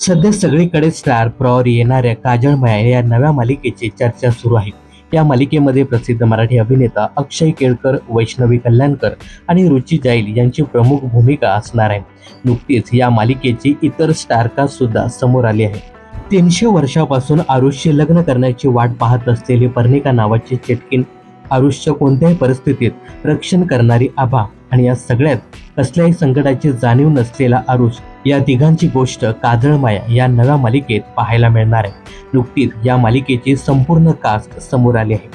सध्या सगळीकडे स्टार प्रॉर येणाऱ्या काजळ माया या नव्या मालिकेची चर्चा सुरू आहे. या मालिकेमध्ये प्रसिद्ध मराठी अभिनेता अक्षय केळकर वैष्णवी कल्याणकर आणि रुची जाईल यांची प्रमुख भूमिका असणार आहे. नुकतीच या मालिकेची इतर स्टारकास्ट सुद्धा समोर आली आहे. तीनशे वर्षापासून आरुषशी लग्न करण्याची वाट पाहत असलेली पर्णिका नावाची चिटकीन आयुष्य कोणत्याही परिस्थितीत रक्षण करणारी आभा आणि या सगळ्यात कसल्याही संकटाची जाणीव नसलेला आरुष या तिघांची गोष्ट काजळ माया या नव्या मालिकेत पाहायला मिळणार आहे. नुकतीच या मालिकेची संपूर्ण कास्ट समोर आली आहे.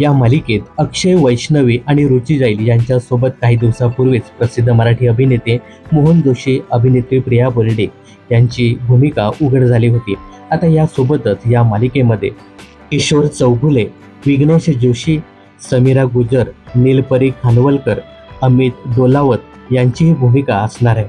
या मालिकेत अक्षय वैष्णवी आणि रुची जाईल यांच्यासोबत काही दिवसापूर्वीच प्रसिद्ध मराठी अभिनेते मोहन जोशी अभिनेत्री प्रिया बर्डे यांची भूमिका उघड झाली होती. आता यासोबतच या मालिकेमध्ये किशोर चौगुले विघ्नेश जोशी समीरा गुजर नीलपरी खानवलकर अमित दोलावत यांचीही भूमिका असणार आहे.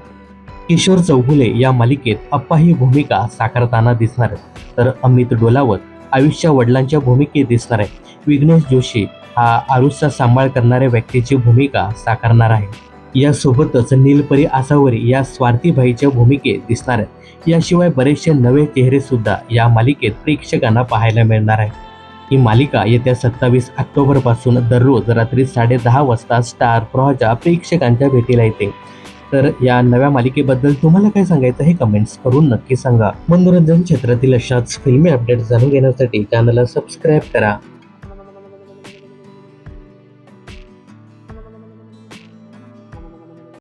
किशोर चौगुले या मालिकेत अप्पा ही भूमिका साकारताना दिसणार आहे तर अमित डोलावत आयुष्या वडिलांच्या भूमिकेत दिसणार आहे. विघ्नेश जोशी हा आरुषचा सांभाळ करणाऱ्या व्यक्तीची भूमिका साकारणार आहे. यासोबतच नीलपरी आसावरी या स्वार्थीबाईच्या भूमिकेत दिसणार आहे. याशिवाय बरेचसे नवे चेहरे सुद्धा या मालिकेत प्रेक्षकांना पाहायला मिळणार आहे. ही मालिका येत्या सत्तावीस ऑक्टोबरपासून दररोज रात्री साडेदहा वाजता स्टार प्रवाहच्या प्रेक्षकांच्या भेटीला येते. तर या नव्या मालिकेबद्दल तुम्हाला काय सांगायचं हे कमेंट्स करून नक्की सांगा. मनोरंजन क्षेत्रातील अशाच फिल्मी अपडेट्स जाणून घेण्यासाठी चॅनलला सबस्क्राईब करा.